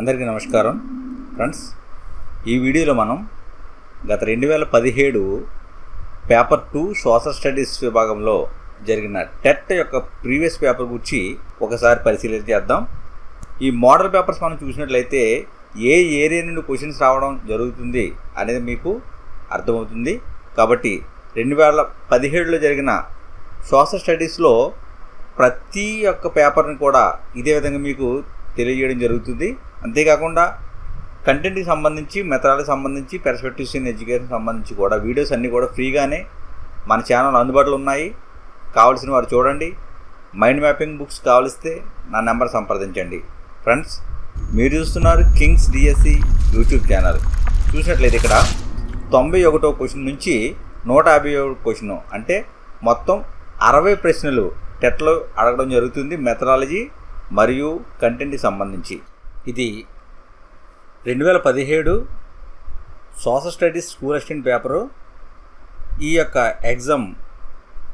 అందరికీ నమస్కారం. ఫ్రెండ్స్ ఈ వీడియోలో మనం గత రెండు వేల పదిహేడు పేపర్ టూ సోషల్ స్టడీస్ విభాగంలో జరిగిన టెట్ యొక్క ప్రీవియస్ పేపర్ గురించి ఒకసారి పరిశీలన చేద్దాం. ఈ మోడల్ పేపర్స్ మనం చూసినట్లయితే ఏ ఏరియా నుండి క్వశ్చన్స్ రావడం జరుగుతుంది అనేది మీకు అర్థమవుతుంది. కాబట్టి రెండు వేల పదిహేడులో జరిగిన సోషల్ స్టడీస్లో ప్రతి ఒక్క పేపర్ని కూడా ఇదే విధంగా మీకు తెలియజేయడం జరుగుతుంది. అంతేకాకుండా కంటెంట్కి సంబంధించి మెథడాలకు సంబంధించి పెర్స్పెక్టివ్స్ ఇన్ ఎడ్యుకేషన్ సంబంధించి కూడా వీడియోస్ అన్నీ కూడా ఫ్రీగానే మన ఛానల్ అందుబాటులో ఉన్నాయి. కావాల్సిన వారు చూడండి. మైండ్ మ్యాపింగ్ బుక్స్ కావలిస్తే నా నెంబర్ సంప్రదించండి. ఫ్రెండ్స్ మీరు చూస్తున్నారు కింగ్స్ డిఎస్సి యూట్యూబ్ ఛానల్ చూసినట్లయితే ఇక్కడ తొంభై ఒకటో క్వశ్చన్ నుంచి నూట యాభై ఒకటి క్వశ్చన్ అంటే మొత్తం అరవై ప్రశ్నలు టెట్లో అడగడం జరుగుతుంది. మెథడాలజీ మరియు కంటెంట్కి సంబంధించి. ఇది రెండు వేల పదిహేడు social studies school assistant paper. ఈ యొక్క ఎగ్జామ్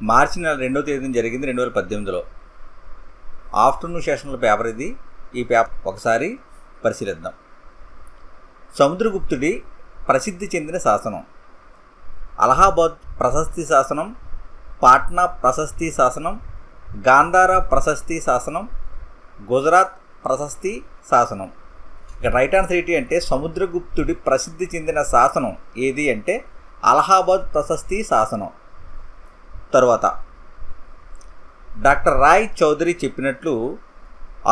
మార్చి నెల రెండో తేదీన జరిగింది రెండు వేల పద్దెనిమిదిలో. ఆఫ్టర్నూన్ సెషన్ల పేపర్ ఇది. ఈ పేపర్ ఒకసారి పరిశీలిద్దాం. సముద్రగుప్తుడి ప్రసిద్ధి చెందిన శాసనం. అలహాబాద్ ప్రశస్తి శాసనం పాట్నా ప్రశస్తి శాసనం గాంధార ప్రశస్తి శాసనం గుజరాత్ ప్రశస్తి శాసనం. ఇక రైట్ ఆన్సర్ ఏంటి అంటే సముద్రగుప్తుడి ప్రసిద్ధి చెందిన శాసనం ఏది అంటే అలహాబాద్ ప్రశస్తి శాసనం. తరువాత డాక్టర్ రాయ్ చౌదరి చెప్పినట్లు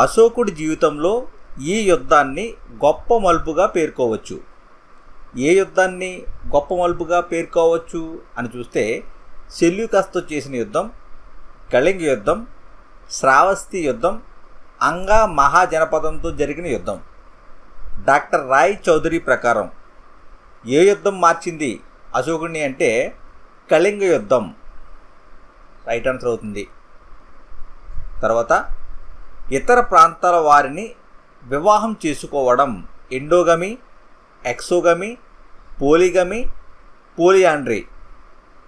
అశోకుడి జీవితంలో ఈ యుద్ధాన్ని గొప్ప మలుపుగా పేర్కోవచ్చు. ఏ యుద్ధాన్ని గొప్ప మలుపుగా పేర్కోవచ్చు అని చూస్తే సెల్యూకస్తో చేసిన యుద్ధం కళింగ యుద్ధం శ్రావస్తి యుద్ధం అంగా మహాజనపదంతో జరిగిన యుద్ధం. డాక్టర్ రాయ్ చౌదరి ప్రకారం ఏ యుద్ధం మార్చింది? అశోకుడిని అంటే కళింగ యుద్ధం. రైట్ ఆన్సర్ అవుతుంది. తర్వాత ఇతర ప్రాంతాల వారిని వివాహం చేసుకోవడం ఎండోగమి ఎక్సోగమి పోలిగమి పోలియాండ్రీ.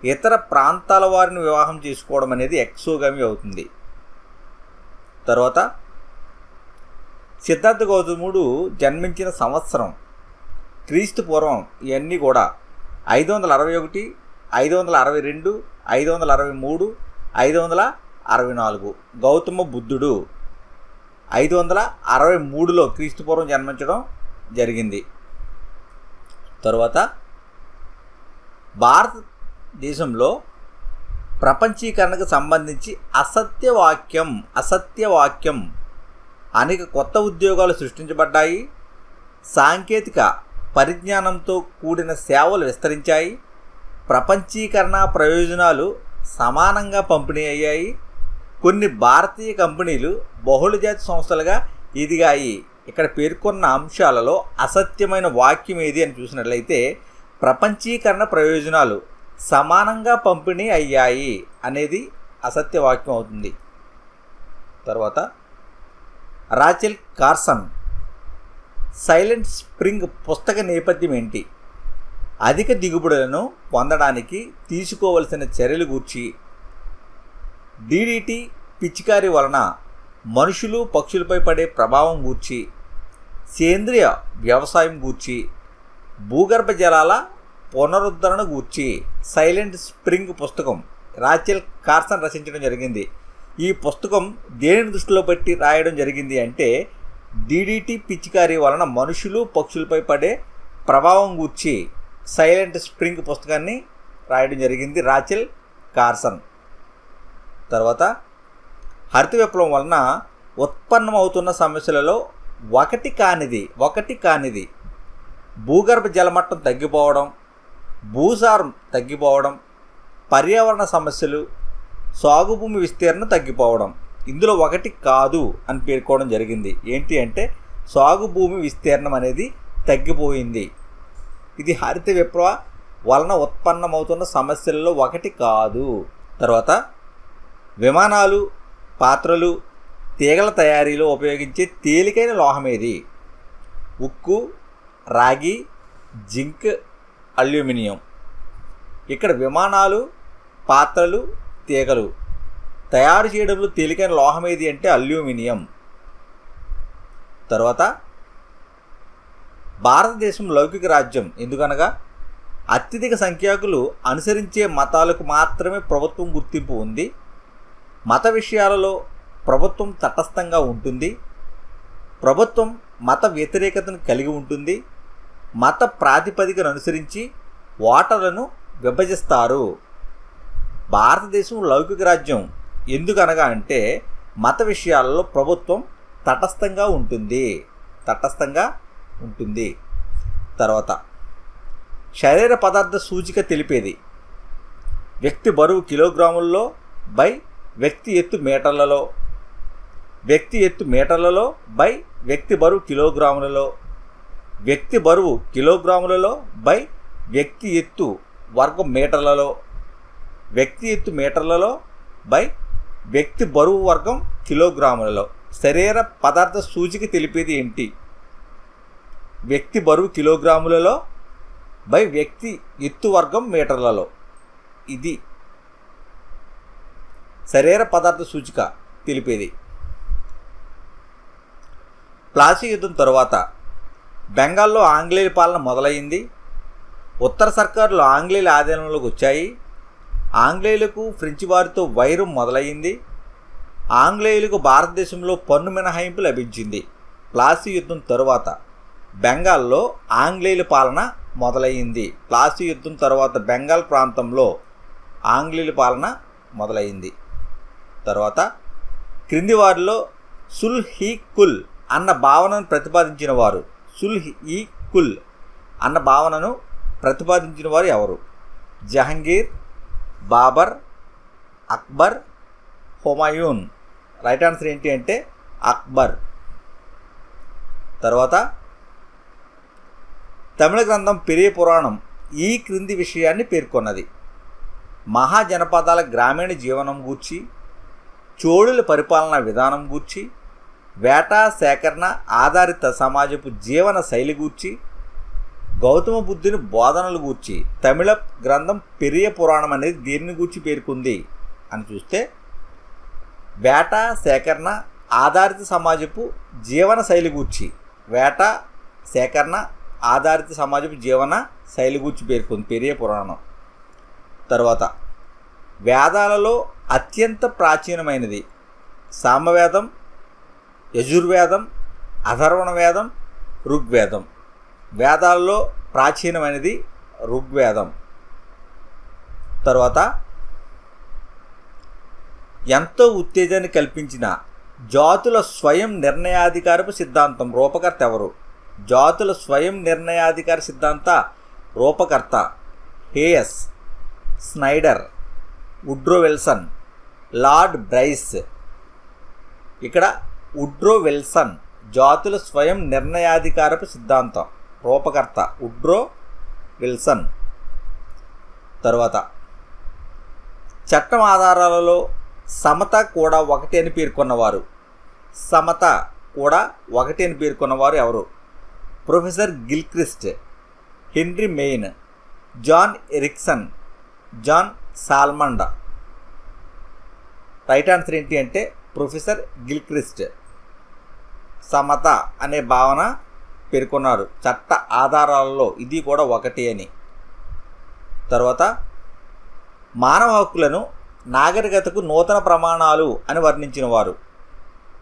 ఇతర ప్రాంతాల వారిని వివాహం చేసుకోవడం అనేది ఎక్సోగమి అవుతుంది. తర్వాత సిద్ధార్థ గౌతముడు జన్మించిన సంవత్సరం క్రీస్తు పూర్వం ఇవన్నీ కూడా ఐదు వందల అరవై ఒకటి ఐదు వందల అరవై రెండు ఐదు వందల అరవై మూడు ఐదు వందల అరవై నాలుగు గౌతమ బుద్ధుడు ఐదు వందల అరవై మూడులో క్రీస్తు పూర్వం జన్మించడం జరిగింది. తరువాత భారతదేశంలో ప్రపంచీకరణకు సంబంధించి అసత్యవాక్యం అసత్యవాక్యం అనేక కొత్త ఉద్యోగాలు సృష్టించబడ్డాయి. సాంకేతిక పరిజ్ఞానంతో కూడిన సేవలు విస్తరించాయి. ప్రపంచీకరణ ప్రయోజనాలు సమానంగా పంపిణీ అయ్యాయి. కొన్ని భారతీయ కంపెనీలు బహుళజాతి సంస్థలుగా ఎదిగాయి. ఇక్కడ పేర్కొన్న అంశాలలో అసత్యమైన వాక్యం ఏది అని చూసినట్లయితే ప్రపంచీకరణ ప్రయోజనాలు సమానంగా పంపిణీ అయ్యాయి అనేది అసత్య వాక్యం అవుతుంది. తర్వాత రాచెల్ కార్సన్ సైలెంట్ స్ప్రింగ్ పుస్తక నేపథ్యం ఏంటి? అధిక దిగుబడులను పొందడానికి తీసుకోవలసిన చర్యలు గూర్చి డీడీటీ పిచికారి వలన మనుషులు పక్షులపై పడే ప్రభావం గూర్చి సేంద్రియ వ్యవసాయం గూర్చి భూగర్భ జలాల పునరుద్ధరణ గూర్చి సైలెంట్ స్ప్రింగ్ పుస్తకం రాచెల్ కార్సన్ రచించడం జరిగింది. ఈ పుస్తకం దేనిని దృష్టిలో పెట్టి రాయడం జరిగింది అంటే డీడీటీ పిచికారి వలన మనుషులు పక్షులపై పడే ప్రభావం గూర్చి సైలెంట్ స్ప్రింగ్ పుస్తకాన్ని రాయడం జరిగింది రాచెల్ కార్సన్. తర్వాత హరిత విప్లవం వలన ఉత్పన్నమవుతున్న సమస్యలలో ఒకటి కానిది ఒకటి కానిది భూగర్భ జలమట్టం తగ్గిపోవడం భూసారం తగ్గిపోవడం పర్యావరణ సమస్యలు సాగు భూమి విస్తీర్ణం తగ్గిపోవడం. ఇందులో ఒకటి కాదు అని పేర్కోవడం జరిగింది. ఏంటి అంటే సాగు భూమి విస్తీర్ణం అనేది తగ్గిపోయింది. ఇది హరిత విప్లవ వలన ఉత్పన్నమవుతున్న సమస్యలలో ఒకటి కాదు. తర్వాత విమానాలు పాత్రలు తీగల తయారీలో ఉపయోగించే తేలికైన లోహమేది? ఉక్కు రాగి జింక్ అల్యూమినియం. ఇక్కడ విమానాలు పాత్రలు తీగలు. తయారు చేయడంలో తేలికైన లోహం ఏది అంటే అల్యూమినియం. తర్వాత భారతదేశం లౌకిక రాజ్యం. ఎందుకనగా అత్యధిక సంఖ్యాకులు అనుసరించే మతాలకు మాత్రమే ప్రభుత్వం గుర్తింపు ఉంది. మత విషయాలలో ప్రభుత్వం తటస్థంగా ఉంటుంది. ప్రభుత్వం మత వ్యతిరేకతను కలిగి ఉంటుంది. మత ప్రాతిపదికను అనుసరించి ఓటర్లను విభజిస్తారు. భారతదేశం లౌకిక రాజ్యం. ఎందుకనగా అంటే మత విషయాలలో ప్రభుత్వం తటస్థంగా ఉంటుంది. తటస్థంగా ఉంటుంది. తర్వాత శరీర పదార్థ సూచిక తెలిపేది. వ్యక్తి బరువు కిలోగ్రాముల్లో బై వ్యక్తి ఎత్తు మీటర్లలో. వ్యక్తి ఎత్తు మీటర్లలో బై వ్యక్తి బరువు కిలోగ్రాములలో. వ్యక్తి బరువు కిలోగ్రాములలో బై వ్యక్తి ఎత్తు వర్గం మీటర్లలో. వ్యక్తి ఎత్తు మీటర్లలో బై వ్యక్తి బరువు వర్గం కిలోగ్రాములలో. శరీర పదార్థ సూచిక తెలిపేది ఏంటి? వ్యక్తి బరువు కిలోగ్రాములలో బై వ్యక్తి ఎత్తు వర్గం మీటర్లలో. ఇది శరీర పదార్థ సూచిక తెలిపేది. ప్లాసీ యుద్ధం తరువాత బెంగాల్లో ఆంగ్లేయుల పాలన మొదలైంది ఉత్తర సర్కారులు ఆంగ్లేయుల ఆధీనంలోకి వచ్చాయి. ఆంగ్లేయులకు ఫ్రెంచి వారితో వైరం మొదలైంది ఆంగ్లేయులకు భారతదేశంలో పన్ను మినహాయింపు లభించింది. ప్లాసీ యుద్ధం తరువాత బెంగాల్లో ఆంగ్లేయుల పాలన మొదలైంది ప్లాసీ యుద్ధం తర్వాత బెంగాల్ ప్రాంతంలో ఆంగ్లేయుల పాలన మొదలైంది తర్వాత క్రింది వారిలో సుల్ హీ కుల్ అన్న భావనను ప్రతిపాదించిన వారు. సుల్ ఈ కుల్ అన్న భావనను ప్రతిపాదించిన వారు ఎవరు? జహంగీర్ బాబర్ అక్బర్ హుమాయూన్. రైట్ ఆన్సర్ ఏంటి అంటే అక్బర్. తర్వాత తమిళ గ్రంథం పెరియ పురాణం ఈ క్రింది విషయాన్ని పేర్కొన్నది. మహాజనపదాల గ్రామీణ జీవనం గూర్చి చోళుల పరిపాలన విధానం గూర్చి వేటా సేకరణ ఆధారిత సమాజపు జీవన శైలి గూర్చి గౌతమ బుద్ధుని బోధనలు గూర్చి తమిళ గ్రంథం పెరియ పురాణం అనేది దీనిని గూర్చి పేర్కొంది అని చూస్తే వేట సేకరణ ఆధారిత సమాజపు జీవన శైలి గూర్చి వేట సేకరణ ఆధారిత సమాజపు జీవన శైలి గూర్చి పేర్కొంది పెరియ పురాణం. తర్వాత వేదాలలో అత్యంత ప్రాచీనమైనది సామవేదం యజుర్వేదం అధర్వణ వేదం ఋగ్వేదం. వేదాల్లో ప్రాచీనమైనది ఋగ్వేదం. తర్వాత ఎంతో ఉత్తేజాన్ని కల్పించిన జాతుల స్వయం నిర్ణయాధికారపు సిద్ధాంతం రూపకర్త ఎవరు? జాతుల స్వయం నిర్ణయాధికార సిద్ధాంత రూపకర్త Hayes Snyder Woodrow Wilson Lord Bryce. ఇక్కడ ఉడ్రో విల్సన్ జాతుల స్వయం నిర్ణయాధికారపు సిద్ధాంతం. రూపకర్త ఉడ్రో విల్సన్. తర్వాత చట్టం ఆధారాలలో సమత కూడా ఒకటి అని పేర్కొన్నవారు. సమత కూడా ఒకటి అని పేర్కొన్నవారు ఎవరు? Professor Gilchrist Henry Maine John Erickson John Salmond. Right answer ఏంటి అంటే ప్రొఫెసర్ గిల్క్రిస్ట్. సమత అనే భావన పేర్కొన్నారు. చట్ట ఆధారాలలో ఇది కూడా ఒకటి అని. తర్వాత మానవ హక్కులను నాగరికతకు నూతన ప్రమాణాలు అని వర్ణించిన వారు.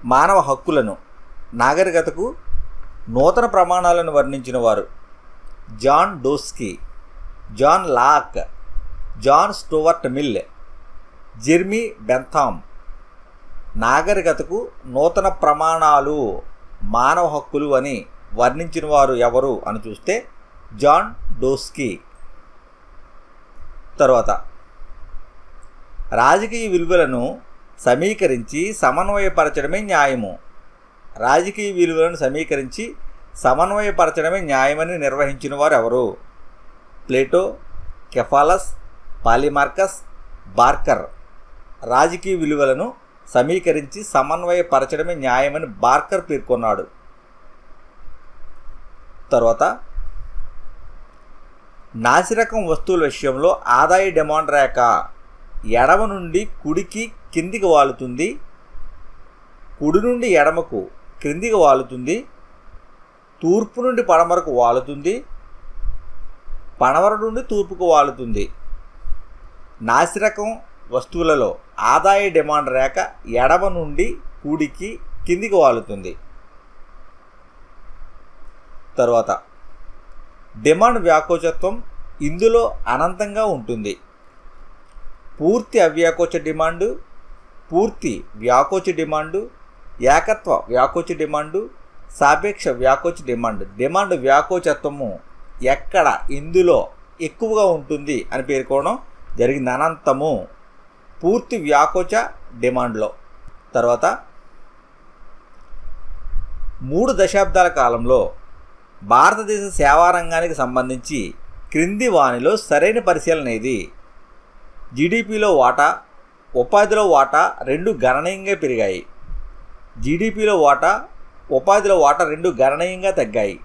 మానవ హక్కులను నాగరికతకు నూతన ప్రమాణాలను వర్ణించిన వారు. John డోస్కీ John Locke John Stuart Mill Jeremy Bentham నాగరికతకు నూతన ప్రమాణాలు మానవ హక్కులు అని వర్ణించిన వారు ఎవరు అని చూస్తే జాన్ డోస్కీ. తర్వాత రాజకీయ విలువలను సమీకరించి సమన్వయపరచడమే న్యాయము. రాజకీయ విలువలను సమీకరించి సమన్వయపరచడమే న్యాయమని నిర్వహించిన వారు ఎవరు? Plato Cephalus Polemarchus Barker. రాజకీయ విలువలను సమీకరించి సమన్వయపరచడమే న్యాయమని బార్కర్ పేర్కొన్నాడు. తర్వాత నాసిరకం వస్తువుల విషయంలో ఆదాయ డిమాండ్ రేఖ ఎడమ నుండి కుడికి కిందికి వాలుతుంది కుడి నుండి ఎడమకు క్రిందికి వాలుతుంది తూర్పు నుండి పడమరకు వాలుతుంది పడమర నుండి తూర్పుకు వాలుతుంది. నాసిరకం వస్తువులలో ఆదాయ డిమాండ్ రేఖ ఎడమ నుండి కుడికి కిందికి వాలుతుంది. తర్వాత. డిమాండ్ వ్యాకోచత్వం ఇందులో అనంతంగా ఉంటుంది. పూర్తి అవ్యాకోచ డిమాండు పూర్తి వ్యాకోచ డిమాండు ఏకత్వ వ్యాకోచ డిమాండు సాపేక్ష వ్యాకోచ డిమాండ్. డిమాండ్ వ్యాకోచత్వము ఎక్కడ ఇందులో ఎక్కువగా ఉంటుంది అని పేర్కోవడం జరిగింది. అనంతము పూర్తి వ్యాకోచ డిమాండ్లో. తర్వాత మూడు దశాబ్దాల కాలంలో భారతదేశ సేవా రంగానికి సంబంధించి క్రింది వానిలో సరైన పరిశీలన ఇది. జీడిపిలో వాటా ఉపాధిలో వాటా రెండు గణనీయంగా పెరిగాయి. జీడిపిలో వాటా ఉపాధిలో వాటా రెండు గణనీయంగా తగ్గాయి.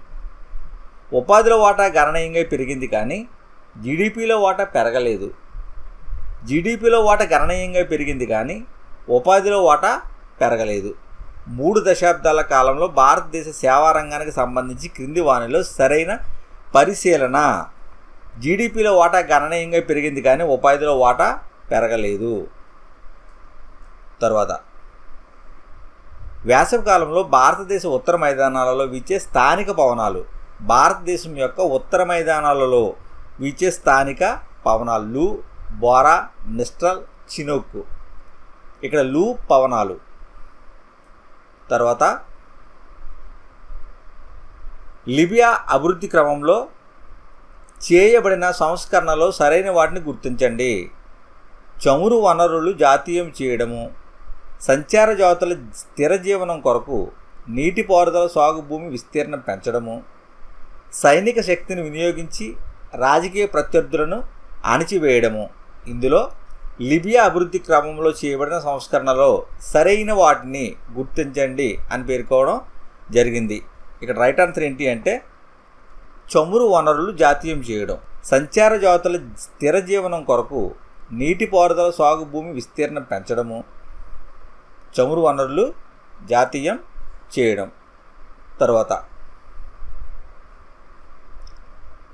ఉపాధిలో వాటా గణనీయంగా పెరిగింది కానీ జీడిపిలో వాటా పెరగలేదు. జీడిపిలో వాటా గణనీయంగా పెరిగింది కానీ ఉపాధిలో వాటా పెరగలేదు. మూడు దశాబ్దాల కాలంలో భారతదేశ సేవా రంగానికి సంబంధించి క్రింది వానిలో సరైన పరిశీలన. జీడిపిలో వాటా గణనీయంగా పెరిగింది కానీ ఉపాధిలో వాటా పెరగలేదు. తర్వాత వేసవికాలంలో భారతదేశ ఉత్తర మైదానాలలో వీచే స్థానిక పవనాలు. భారతదేశం యొక్క ఉత్తర మైదానాలలో వీచే స్థానిక పవనాలు లూ బోరా మిస్ట్రల్ చినోక్ ఇక్కడ లూ పవనాలు. తర్వాత లిబియా అభివృద్ధి క్రమంలో చేయబడిన సంస్కరణలో సరైన వాటిని గుర్తించండి. చమురు వనరులు జాతీయం చేయడము సంచార జాతుల స్థిర జీవనం కొరకు నీటిపారుదల సాగు భూమి విస్తీర్ణం పెంచడము సైనిక శక్తిని వినియోగించి రాజకీయ ప్రత్యర్థులను అణిచివేయడము. ఇందులో లిబియా అభివృద్ధి క్రమంలో చేయబడిన సంస్కరణలో సరైన వాటిని గుర్తించండి అని పేర్కోవడం జరిగింది. ఇక్కడ రైట్ ఆన్సర్ ఏంటి అంటే చమురు వనరులు జాతీయం చేయడం. సంచార జాతుల స్థిర జీవనం కొరకు నీటిపారుదల సాగు భూమి విస్తీర్ణం పెంచడము చమురు వనరులు జాతీయం చేయడం. తర్వాత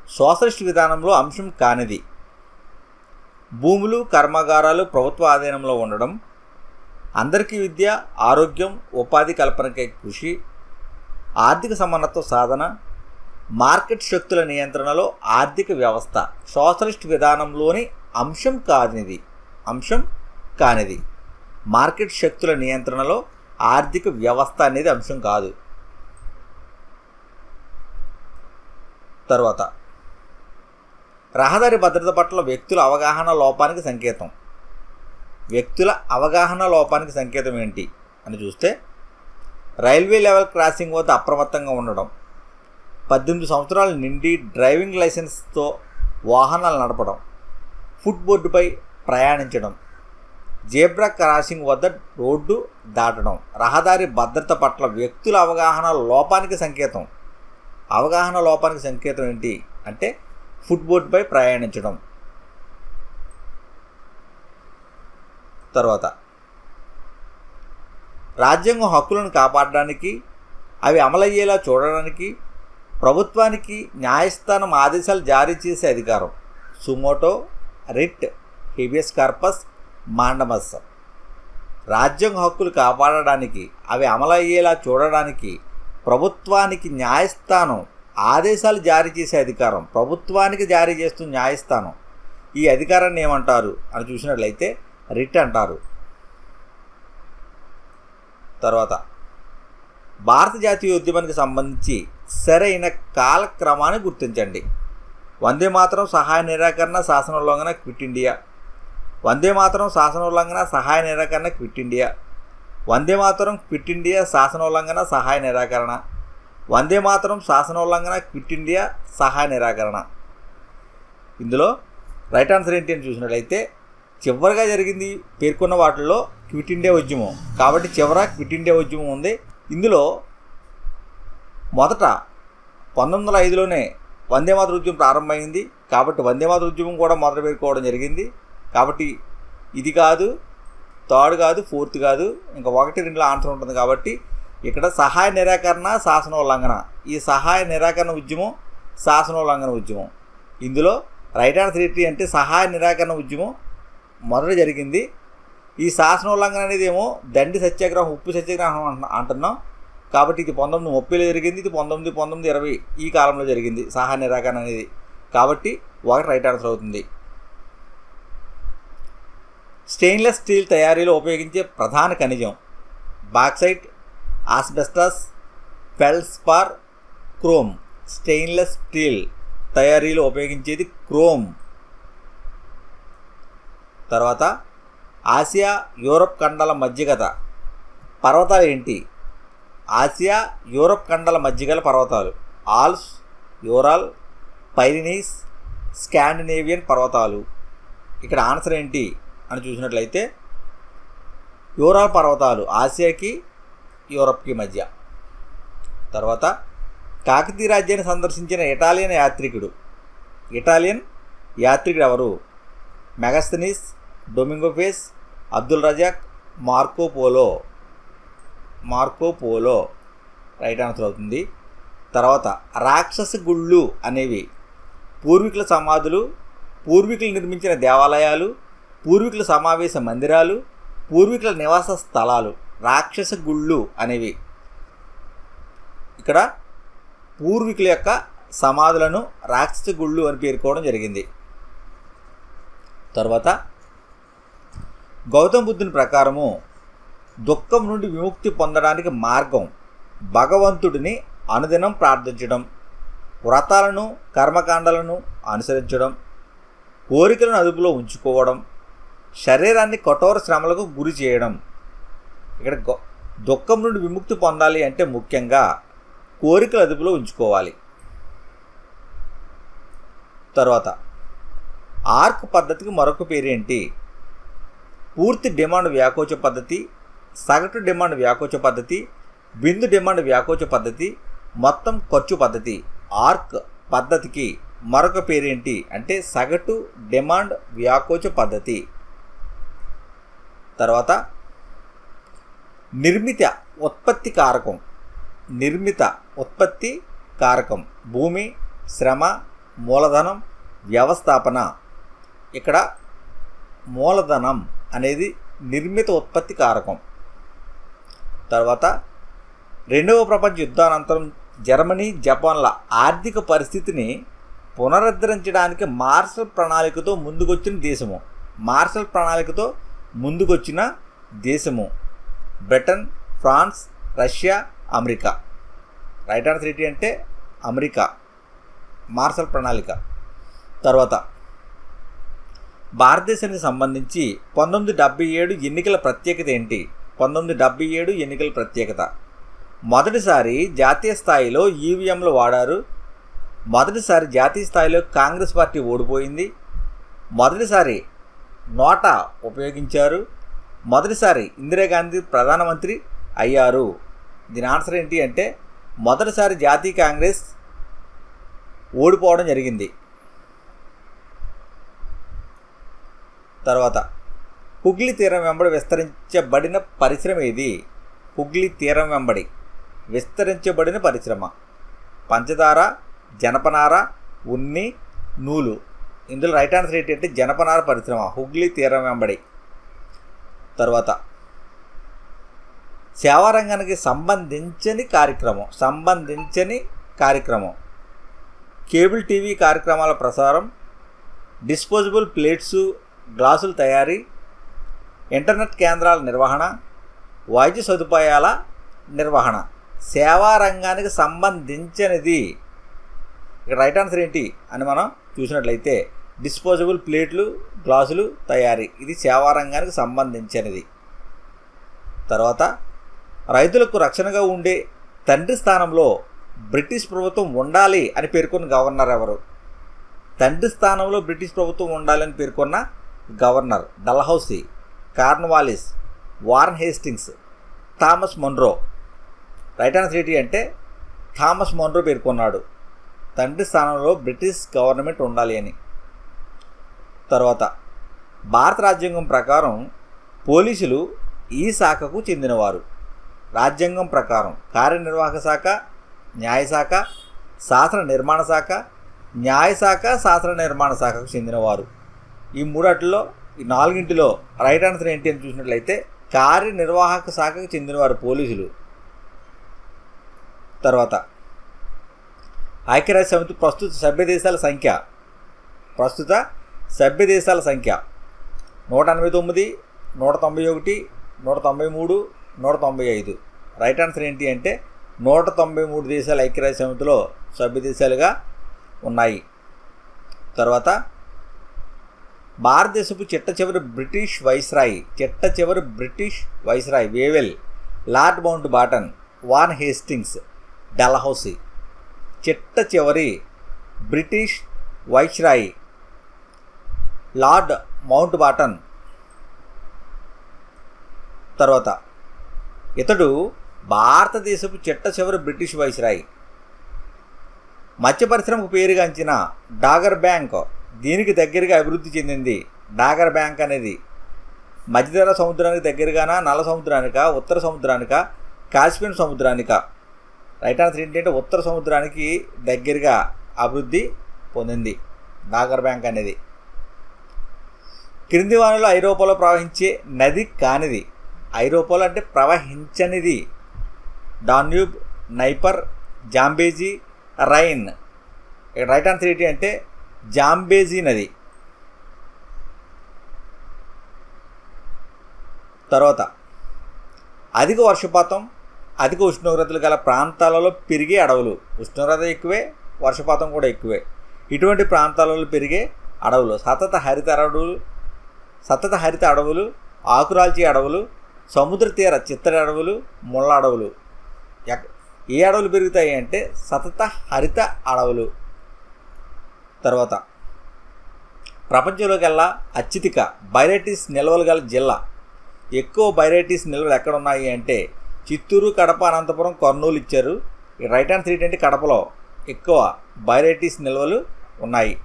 సోషలిస్ట్ విధానంలో అంశం కానిది. భూములు కర్మాగారాలు ప్రభుత్వ ఆధీనంలో ఉండడం అందరికీ విద్య ఆరోగ్యం ఉపాధి కల్పనకై కృషి ఆర్థిక సమానత్వ సాధన మార్కెట్ శక్తుల నియంత్రణలో ఆర్థిక వ్యవస్థ సోషలిస్ట్ విధానంలోని అంశం కానిది అంశం కానిది. మార్కెట్ శక్తుల నియంత్రణలో ఆర్థిక వ్యవస్థ అనేది అంశం కాదు. తర్వాత రహదారి భద్రత పట్ల వ్యక్తుల అవగాహన లోపానికి సంకేతం. వ్యక్తుల అవగాహన లోపానికి సంకేతం ఏంటి అని చూస్తే రైల్వే లెవెల్ క్రాసింగ్ వద్ద అప్రమత్తంగా ఉండడం పద్దెనిమిది సంవత్సరాల నిండి డ్రైవింగ్ లైసెన్స్తో వాహనాలు నడపడం ఫుట్ బోర్డుపై ప్రయాణించడం జేబ్రా క్రాసింగ్ వద్ద రోడ్డు దాటడం రహదారి భద్రత పట్ల వ్యక్తుల అవగాహన లోపానికి సంకేతం. అవగాహన లోపానికి సంకేతం ఏంటి అంటే ఫుట్బోట్పై ప్రయాణించడం. తర్వాత రాజ్యాంగం హక్కులను కాపాడడానికి అవి అమలయ్యేలా చూడడానికి ప్రభుత్వానికి న్యాయస్థానం ఆదేశాలు జారీ చేసే అధికారం. Suo motu writ habeas corpus mandamus. రాజ్యాంగ హక్కులు కాపాడడానికి అవి అమలయ్యేలా చూడడానికి ప్రభుత్వానికి న్యాయస్థానం ఆదేశాలు జారీ చేసే అధికారం ప్రభుత్వానికి జారీ చేస్తున్న న్యాయస్థానం ఈ అధికారాన్ని ఏమంటారు అని చూసినట్లయితే రిట్ అంటారు. తర్వాత భారత జాతీయ ఉద్యమానికి సంబంధించి సరైన కాలక్రమాన్ని గుర్తించండి. వందే మాత్రం సహాయ నిరాకరణ శాసనోల్లంఘన క్విట్ ఇండియా. వందే మాత్రం శాసనోల్లంఘన సహాయ నిరాకరణ క్విట్ ఇండియా. వందే మాత్రం క్విట్ ఇండియా శాసనోల్లంఘన సహాయ నిరాకరణ. వందే మాత్రం శాసనోల్లంఘన క్విట్ ఇండియా సహాయ నిరాకరణ. ఇందులో రైట్ ఆన్సర్ ఏంటి అని చూసినట్లయితే చివరిగా జరిగింది పేర్కొన్న వాటిల్లో క్విట్ ఇండియా ఉద్యమం. కాబట్టి చివర క్విట్ ఇండియా ఉద్యమం ఉంది. ఇందులో మొదట పంతొమ్మిది వందల ఐదులోనే వందే మాతృ ఉద్యమం ప్రారంభమైంది. కాబట్టి వందే మాతృ ఉద్యమం కూడా మొదట పేర్కోవడం జరిగింది. కాబట్టి ఇది కాదు థర్డ్ కాదు ఫోర్త్ కాదు ఇంకా ఒకటి రెండులో ఆన్సర్ ఉంటుంది కాబట్టి ఇక్కడ సహాయ నిరాకరణ శాసనోల్లంఘన ఈ సహాయ నిరాకరణ ఉద్యమం శాసనోల్లంఘన ఉద్యమం. ఇందులో రైట్ ఆన్సర్ ఏంటి అంటే సహాయ నిరాకరణ ఉద్యమం మొదట జరిగింది. ఈ శాసనోల్లంఘన అనేది ఏమో దండి సత్యాగ్రహం ఉప్పు సత్యాగ్రహం అంటున్నాం. కాబట్టి ఇది పంతొమ్మిది ముప్పైలో జరిగింది ఇది పంతొమ్మిది పంతొమ్మిది ఇరవై ఈ కాలంలో జరిగింది సహాయ నిరాకరణ అనేది. కాబట్టి ఒకటి రైట్ ఆన్సర్ అవుతుంది. స్టెయిన్లెస్ స్టీల్ తయారీలో ఉపయోగించే ప్రధాన ఖనిజం bauxite asbestos feldspar chrome stainless steel తయారీలో ఉపయోగించేది క్రోమ్. తర్వాత ఆసియా యూరప్ ఖండాల మధ్యగత పర్వతాలు ఏంటి? ఆసియా యూరప్ ఖండాల మధ్యగల పర్వతాలు. ఆల్స్ యూరాల్ పైరినీస్ స్కాండినేవియన్ పర్వతాలు. ఇక్కడ ఆన్సర్ ఏంటి అని చూసినట్లయితే యూరాల్ పర్వతాలు ఆసియాకి యూరప్కి మధ్య. తర్వాత కాకతీ రాజ్యాన్ని సందర్శించిన ఇటాలియన్ యాత్రికుడు. ఇటాలియన్ యాత్రికుడు ఎవరు? Megasthenes Domingo Paes Abdul Razzaq Marco Polo. Marco Polo. Right answer అవుతుంది. తర్వాత రాక్షస గుళ్ళు అనేవి. పూర్వీకుల సమాధులు పూర్వీకులు నిర్మించిన దేవాలయాలు పూర్వీకుల సమావేశ మందిరాలు పూర్వీకుల నివాస స్థలాలు. రాక్షస గుళ్ళు అనేవి. ఇక్కడ పూర్వీకుల యొక్క సమాధులను రాక్షస గుళ్ళు అని పేర్కోవడం జరిగింది. తర్వాత గౌతమ బుద్ధుని ప్రకారము దుఃఖం నుండి విముక్తి పొందడానికి మార్గం భగవంతుడిని అనుదినం ప్రార్థించడం వ్రతాలను కర్మకాండాలను అనుసరించడం కోరికలను అదుపులో ఉంచుకోవడం శరీరాన్ని కఠోర శ్రమలకు గురి చేయడం ఇక్కడ దుఃఖం నుండి విముక్తి పొందాలి అంటే ముఖ్యంగా కోరికలు అదుపులో ఉంచుకోవాలి. తర్వాత ఆర్క్ పద్ధతికి మరొక పేరేంటి? పూర్తి డిమాండ్ వ్యాకోచ పద్ధతి సగటు డిమాండ్ వ్యాకోచ పద్ధతి బిందు డిమాండ్ వ్యాకోచ పద్ధతి మొత్తం ఖర్చు పద్ధతి. ఆర్క్ పద్ధతికి మరొక పేరేంటి? అంటే సగటు డిమాండ్ వ్యాకోచ పద్ధతి. తర్వాత నిర్మిత ఉత్పత్తి కారకం. నిర్మిత ఉత్పత్తి కారకం. భూమి శ్రమ మూలధనం వ్యవస్థాపన. ఇక్కడ మూలధనం అనేది నిర్మిత ఉత్పత్తి కారకం. తర్వాత రెండవ ప్రపంచ యుద్ధానంతరం జర్మనీ జపాన్ల ఆర్థిక పరిస్థితిని పునరుద్ధరించడానికి మార్షల్ ప్రణాళికతో ముందుకొచ్చిన దేశము. మార్షల్ ప్రణాళికతో ముందుకొచ్చిన దేశము. Britain France Russia America. Right on త్రీటీ అంటే అమెరికా. మార్షల్ ప్రణాళిక. తర్వాత భారతదేశానికి సంబంధించి పంతొమ్మిది డెబ్బై ఏడు ఎన్నికల ప్రత్యేకత ఏంటి? పంతొమ్మిది డెబ్బై ఏడు ఎన్నికల ప్రత్యేకత. మొదటిసారి జాతీయ స్థాయిలో ఈవీఎంలు వాడారు. మొదటిసారి జాతీయ స్థాయిలో కాంగ్రెస్ పార్టీ ఓడిపోయింది. మొదటిసారి నోటా ఉపయోగించారు. మొదటిసారి ఇందిరాగాంధీ ప్రధానమంత్రి అయ్యారు. దీని ఆన్సర్ ఏంటి అంటే మొదటిసారి జాతీయ కాంగ్రెస్ ఓడిపోవడం జరిగింది. తర్వాత హుగ్లీ తీరం వెంబడి విస్తరించబడిన పరిశ్రమ ఏది? హుగ్లీ తీరం వెంబడి విస్తరించబడిన పరిశ్రమ. పంచదార జనపనార ఉన్ని నూలు. ఇందులో రైట్ ఆన్సర్ ఏంటంటే జనపనార పరిశ్రమ. హుగ్లీ తీరం వెంబడి. తర్వాత సేవారంగానికి సంబంధించని కార్యక్రమం సంబంధించని కార్యక్రమం. కేబుల్ టీవీ కార్యక్రమాల ప్రసారం డిస్పోజబుల్ ప్లేట్సు గ్లాసుల తయారీ ఇంటర్నెట్ కేంద్రాల నిర్వహణ వైద్య సదుపాయాల నిర్వహణ. సేవా రంగానికి సంబంధించినది. ఇక్కడ రైట్ ఆన్సర్ ఏంటి అని మనం చూసినట్లయితే డిస్పోజబుల్ ప్లేట్లు గ్లాసులు తయారీ. ఇది సేవా రంగానికి సంబంధించినది. తర్వాత రైతులకు రక్షణగా ఉండే తండ్రి స్థానంలో బ్రిటిష్ ప్రభుత్వం ఉండాలి అని పేర్కొన్న గవర్నర్ ఎవరు? తండ్రి స్థానంలో బ్రిటిష్ ప్రభుత్వం ఉండాలని పేర్కొన్న governor Dalhousie Cornwallis Warren Hastings Thomas Munro. Right answer ఏంటి అంటే థామస్ మొన్రో పేర్కొన్నాడు. తండ్రి స్థానంలో బ్రిటిష్ గవర్నమెంట్ ఉండాలి అని. తర్వాత భారత రాజ్యాంగం ప్రకారం పోలీసులు ఈ శాఖకు చెందినవారు. రాజ్యాంగం ప్రకారం కార్యనిర్వాహక శాఖ న్యాయశాఖ శాసన నిర్మాణ శాఖ న్యాయశాఖ శాసన నిర్మాణ శాఖకు చెందినవారు. ఈ మూడట్లో ఈ నాలుగింటిలో రైట్ ఆన్సర్ ఏంటి అని చూసినట్లయితే కార్యనిర్వాహక శాఖకు చెందినవారు పోలీసులు. తర్వాత ఐక్యరాజ్య సమితి ప్రస్తుత సభ్య దేశాల సంఖ్య. ప్రస్తుత సభ్య దేశాల సంఖ్య నూట ఎనభై తొమ్మిది నూట తొంభై ఒకటి నూట తొంభై మూడు నూట తొంభై ఐదు. రైట్ ఆన్సర్ ఏంటి అంటే నూట తొంభై మూడు దేశాలు ఐక్యరాజ్య సమితిలో సభ్యదేశాలుగా ఉన్నాయి. తర్వాత భారతదేశపు చిట్ట చివరి బ్రిటిష్ వైస్రాయ్ చిట్ట చివరి British viceroy Wavell Lord Mountbatten Warren Hastings Dalhousie. చిట్ట చివరి British viceroy Lord Mountbatten తర్వాత ఇతడు భారతదేశపు చిట్ట చివరి బ్రిటిష్ వైస్రాయ్. మత్స్య పరిశ్రమకు పేరుగాంచిన డాగర్ బ్యాంక్ దీనికి దగ్గరగా అభివృద్ధి చెందింది. డాగర్ బ్యాంక్ అనేది మధ్యధర సముద్రానికి దగ్గరగానా నల్ల సముద్రానిక ఉత్తర సముద్రానిక కాశ్మీర్ సముద్రానిక? రైట్ ఆన్సర్ ఏంటంటే ఉత్తర సముద్రానికి దగ్గరగా అభివృద్ధి పొందింది డాగర్ బ్యాంక్ అనేది. క్రింది వానలో ఐరోపాలో ప్రవహించే నది కానిది. ఐరోపాలో అంటే ప్రవహించనిది. Danube Dnieper Zambezi Rhine. Right on ఏంటి అంటే జాంబేజీ నది. తర్వాత అధిక వర్షపాతం అధిక ఉష్ణోగ్రతలు గల ప్రాంతాలలో పెరిగే అడవులు. ఉష్ణోగ్రత ఎక్కువే వర్షపాతం కూడా ఎక్కువే. ఇటువంటి ప్రాంతాలలో పెరిగే అడవులు సతత హరిత అడవులు సతత హరిత అడవులు ఆకురాల్చి అడవులు సముద్ర తీర చిత్తడి అడవులు ముళ్ళ అడవులు. ఎక్- ఏ అడవులు పెరుగుతాయి అంటే సతత హరిత అడవులు. తర్వాత ప్రపంచంలోకెల్లా అత్యధిక బైరైటీస్ నిల్వలు గల జిల్లా. ఎక్కువ బైరైటీస్ నిల్వలు ఎక్కడ ఉన్నాయి అంటే చిత్తూరు కడప అనంతపురం కర్నూలు ఇచ్చారు. రైట్ హ్యాండ్ సీట్ అంటే కడపలో ఎక్కువ బైరైటీస్ నిల్వలు ఉన్నాయి.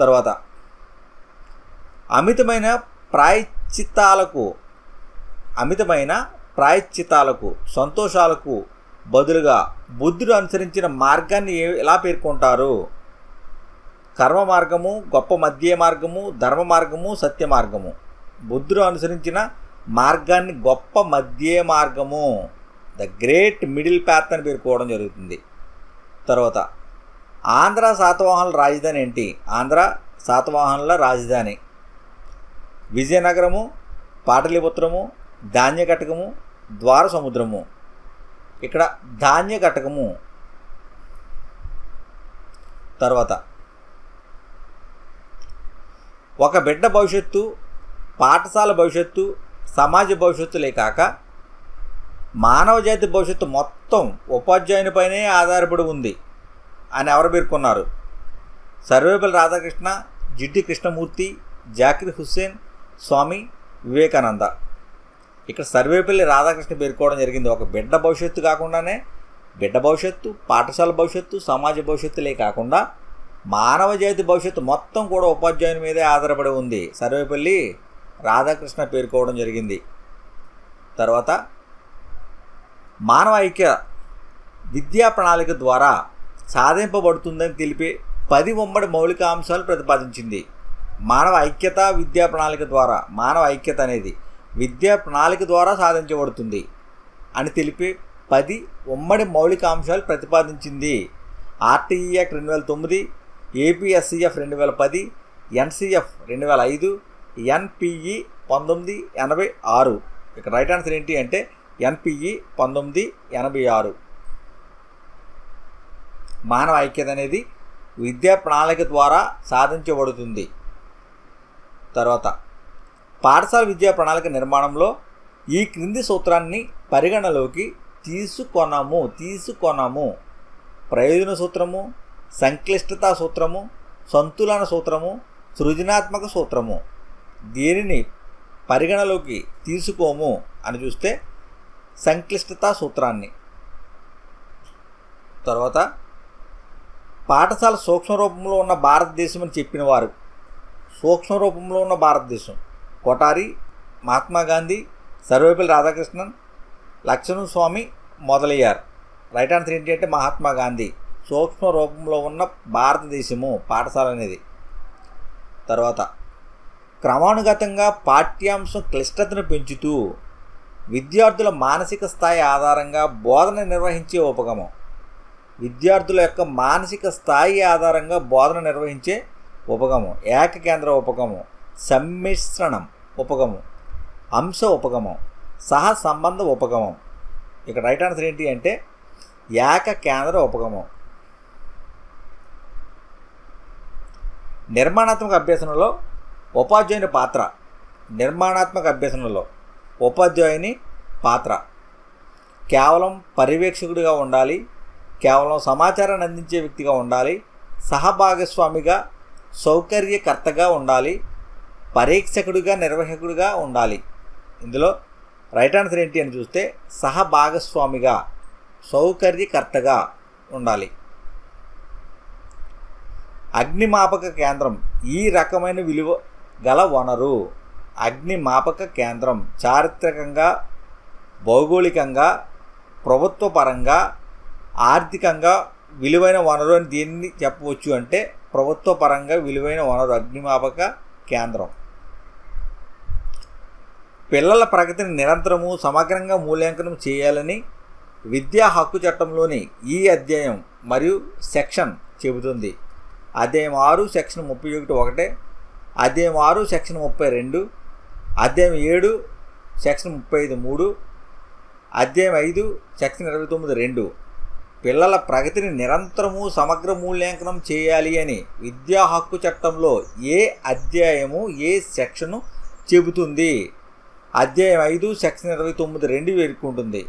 తర్వాత అమితమైన ప్రాయశ్చిత్తాలకు అమితమైన ప్రాయశ్చిత్తాలకు సంతోషాలకు బదులుగా బుద్ధుడు అనుసరించిన మార్గాన్ని ఎలా పేర్కొంటారు? కర్మ మార్గము గొప్ప మధ్య మార్గము ధర్మ మార్గము సత్య మార్గము. బుద్ధుడు అనుసరించిన మార్గాన్ని గొప్ప మధ్య మార్గము. ద గ్రేట్ మిడిల్ ప్యాత్ అని పేర్కోవడం జరుగుతుంది. తర్వాత ఆంధ్ర శాతవాహనుల రాజధాని ఏంటి? ఆంధ్ర శాతవాహనుల రాజధాని. విజయనగరము పాటలీపుత్రము ధాన్యఘటకము ద్వార సముద్రము ఇక్కడ ధాన్యఘటకము. తర్వాత ఒక బిడ్డ భవిష్యత్తు పాఠశాల భవిష్యత్తు సమాజ భవిష్యత్తులే కాక మానవ జాతి భవిష్యత్తు మొత్తం ఉపాధ్యాయునిపైనే ఆధారపడి ఉంది అని ఎవరు పేర్కొన్నారు? సర్వేపల్లి రాధాకృష్ణ జిడ్డి కృష్ణమూర్తి జాకిర్ హుస్సేన్ స్వామి వివేకానంద. ఇక్కడ సర్వేపల్లి రాధాకృష్ణ పేర్కోవడం జరిగింది. ఒక బిడ్డ భవిష్యత్తు కాకుండానే బిడ్డ భవిష్యత్తు పాఠశాల భవిష్యత్తు సమాజ భవిష్యత్తులే కాకుండా మానవ జాతి భవిష్యత్తు మొత్తం కూడా ఉపాధ్యాయుని మీదే ఆధారపడి ఉంది. సర్వేపల్లి రాధాకృష్ణ పేర్కోవడం జరిగింది. తర్వాత మానవ ఐక్య విద్యా ప్రణాళిక ద్వారా సాధింపబడుతుందని తెలిపే పది ఉమ్మడి మౌలిక అంశాలు ప్రతిపాదించింది. మానవ ఐక్యత విద్యా ప్రణాళిక ద్వారా మానవ ఐక్యత అనేది విద్యా ప్రణాళిక ద్వారా సాధించబడుతుంది అని తెలిపి పది ఉమ్మడి మౌలిక అంశాలు ప్రతిపాదించింది. ఆర్టీఈ యాక్ట్ రెండు వేల తొమ్మిది ఏపీఎస్సీఎఫ్ రెండు వేల పది ఎన్సీఎఫ్ రెండు వేల ఐదు ఎన్పిఈ పంతొమ్మిది ఎనభై ఆరు. ఇక రైట్ ఆన్సర్ ఏంటి అంటే ఎన్పిఈ పంతొమ్మిది ఎనభై ఆరు. మానవ ఐక్యత అనేది విద్యా ప్రణాళిక ద్వారా సాధించబడుతుంది. తర్వాత పాఠశాల విద్యా ప్రణాళిక నిర్మాణంలో ఈ క్రింది సూత్రాన్ని పరిగణలోకి తీసుకొనము తీసుకొనము ప్రయోజన సూత్రము సంక్లిష్టత సూత్రము సంతులన సూత్రము సృజనాత్మక సూత్రము. దీనిని పరిగణలోకి తీసుకోము అని చూస్తే సంక్లిష్టత సూత్రాన్ని. తర్వాత పాఠశాల సూక్ష్మ రూపంలో ఉన్న భారతదేశం అని చెప్పిన వారు సూక్ష్మ రూపంలో ఉన్న భారతదేశం. కొటారి మహాత్మా గాంధీ సర్వేపల్లి రాధాకృష్ణన్ లక్ష్మణ స్వామి మొదలయ్యారు. రైట్ ఆన్సర్ ఏంటి అంటే మహాత్మా గాంధీ. సూక్ష్మ రూపంలో ఉన్న భారతదేశము పాఠశాల అనేది. తర్వాత క్రమానుగతంగా పాఠ్యాంశం క్లిష్టతను పెంచుతూ విద్యార్థుల మానసిక స్థాయి ఆధారంగా బోధన నిర్వహించే ఉపగమం. విద్యార్థుల యొక్క మానసిక స్థాయి ఆధారంగా బోధన నిర్వహించే ఉపగమం ఏకకేంద్ర ఉపగమం సమ్మిశ్రణం ఉపగమం అంశ ఉపగమం సహ సంబంధ ఉపగమం. ఇక్కడ రైట్ ఆన్సర్ ఏంటి అంటే ఏక కేంద్ర ఉపగమం. నిర్మాణాత్మక అభ్యసనలో ఉపాధ్యాయుని పాత్ర. నిర్మాణాత్మక అభ్యసనలో ఉపాధ్యాయుని పాత్ర. కేవలం పర్యవేక్షకుడిగా ఉండాలి కేవలం సమాచారాన్ని అందించే వ్యక్తిగా ఉండాలి సహభాగస్వామిగా సౌకర్యకర్తగా ఉండాలి పరీక్షకుడిగా నిర్వాహకుడిగా ఉండాలి. ఇందులో రైట్ ఆన్సర్ ఏంటి అని చూస్తే సహభాగస్వామిగా సౌకర్యకర్తగా ఉండాలి. అగ్నిమాపక కేంద్రం ఈ రకమైన విలువ గల వనరు. అగ్నిమాపక కేంద్రం చారిత్రకంగా భౌగోళికంగా ప్రభుత్వపరంగా ఆర్థికంగా విలువైన వనరు అని దీన్ని చెప్పవచ్చు అంటే ప్రభుత్వ పరంగా విలువైన వనరు అగ్నిమాపక కేంద్రం. పిల్లల ప్రగతిని నిరంతరము సమగ్రంగా మూల్యాంకనం చేయాలని విద్యా హక్కు చట్టంలోని ఈ అధ్యాయం మరియు సెక్షన్ చెబుతుంది. అధ్యాయం ఆరు సెక్షన్ ముప్పై ఒకటి ఒకటే అధ్యాయం ఆరు సెక్షన్ ముప్పై రెండు అధ్యాయం ఏడు సెక్షన్ ముప్పై ఐదు మూడు అధ్యాయం ఐదు సెక్షన్ ఇరవై తొమ్మిది రెండు. పిల్లల ప్రగతిని నిరంతరము సమగ్ర మూల్యాంకనం చేయాలి అని విద్యా హక్కు చట్టంలో ఏ అధ్యాయము ఏ సెక్షను చెబుతుంది? అధ్యాయం ఐదు సెక్షన్ ఇరవై తొమ్మిది రెండు పేర్కొంటుంది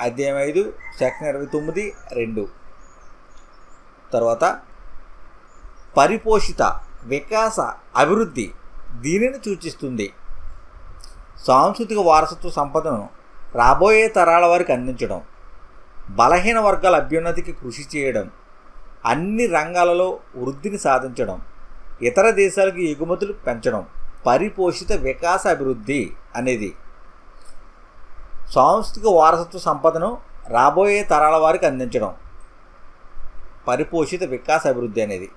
అధ్యాయం ఐదు సెక్షన్ ఇరవై తొమ్మిది రెండు. తర్వాత పరిపోషిత వికాస అభివృద్ధి దీనిని సూచిస్తుంది. సాంస్కృతిక వారసత్వ సంపదను రాబోయే తరాల వారికి అందించడం. బలహీన వర్గాల అభ్యున్నతికి కృషి చేయడం అన్ని రంగాలలో వృద్ధిని సాధించడం ఇతర దేశాలకు ఎగుమతులు పెంచడం పరిపోషిత వికాస అభివృద్ధి అనేది సాంస్కృతిక వారసత్వ సంపదను రాబోయే తరాల వారికి అందించడం పరిపోషిత వికాస అభివృద్ధి అనేది.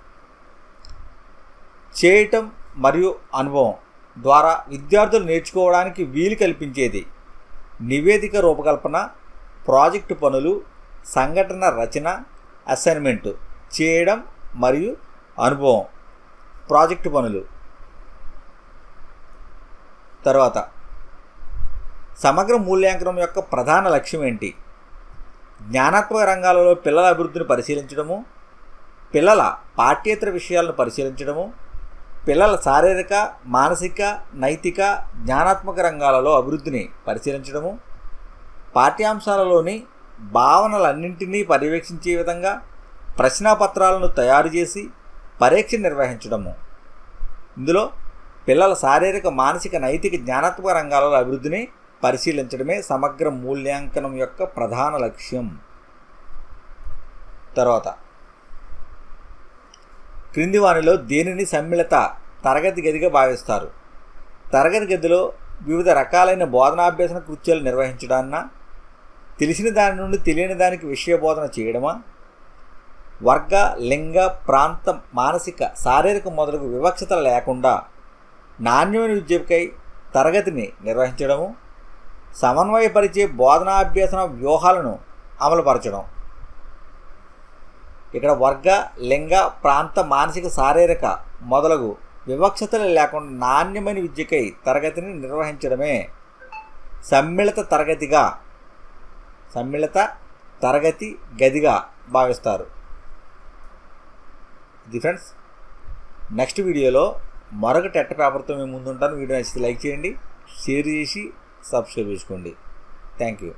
చేయటం మరియు అనుభవం ద్వారా విద్యార్థులు నేర్చుకోవడానికి వీలు కల్పించేది నివేదిక రూపకల్పన ప్రాజెక్టు పనులు సంఘటన రచన అసైన్మెంట్ చేయడం మరియు అనుభవం. ప్రాజెక్టు పనులు. తర్వాత సమగ్ర మూల్యాంకనం యొక్క ప్రధాన లక్ష్యం ఏంటి? జ్ఞానాత్మక రంగాలలో పిల్లల అభివృద్ధిని పరిశీలించడము పిల్లల పాఠ్యేతర విషయాలను పరిశీలించడము పిల్లల శారీరక మానసిక నైతిక జ్ఞానాత్మక రంగాలలో అభివృద్ధిని పరిశీలించడము పాఠ్యాంశాలలోని భావనలన్నింటినీ పర్యవేక్షించే విధంగా ప్రశ్నాపత్రాలను తయారు చేసి పరీక్ష నిర్వహించడము. ఇందులో పిల్లల శారీరక మానసిక నైతిక జ్ఞానాత్మక రంగాలలో అభివృద్ధిని పరిశీలించడమే సమగ్ర మూల్యాంకనం యొక్క ప్రధాన లక్ష్యం. తర్వాత క్రింది వానిలో దేనిని సమ్మిళిత తరగతి గదిగా భావిస్తారు? తరగతి గదిలో వివిధ రకాలైన బోధనాభ్యసన కృత్యాలు నిర్వహించడాన్న తెలిసిన దాని నుండి తెలియని దానికి విషయ బోధన చేయడమా? వర్గ లింగ ప్రాంత మానసిక శారీరక మొదలగు వివక్షతలు లేకుండా నాణ్యమైన విద్యకై తరగతిని నిర్వహించడము సమన్వయపరిచే బోధనాభ్యసన వ్యూహాలను అమలుపరచడం. ఇక్కడ వర్గ లింగ ప్రాంత మానసిక శారీరక మొదలగు వివక్షతలు లేకుండా నాణ్యమైన విద్యకై తరగతిని నిర్వహించడమే సమ్మిళిత తరగతిగా సమ్మిళిత తరగతి గదిగా భావిస్తారు. ఇది ఫ్రెండ్స్ నెక్స్ట్ వీడియోలో మరొక టెట్ పేపర్తో మేము ముందుంటాను. వీడియో నచ్చితే లైక్ చేయండి షేర్ చేసి సబ్స్క్రైబ్ చేసుకోండి. Thank you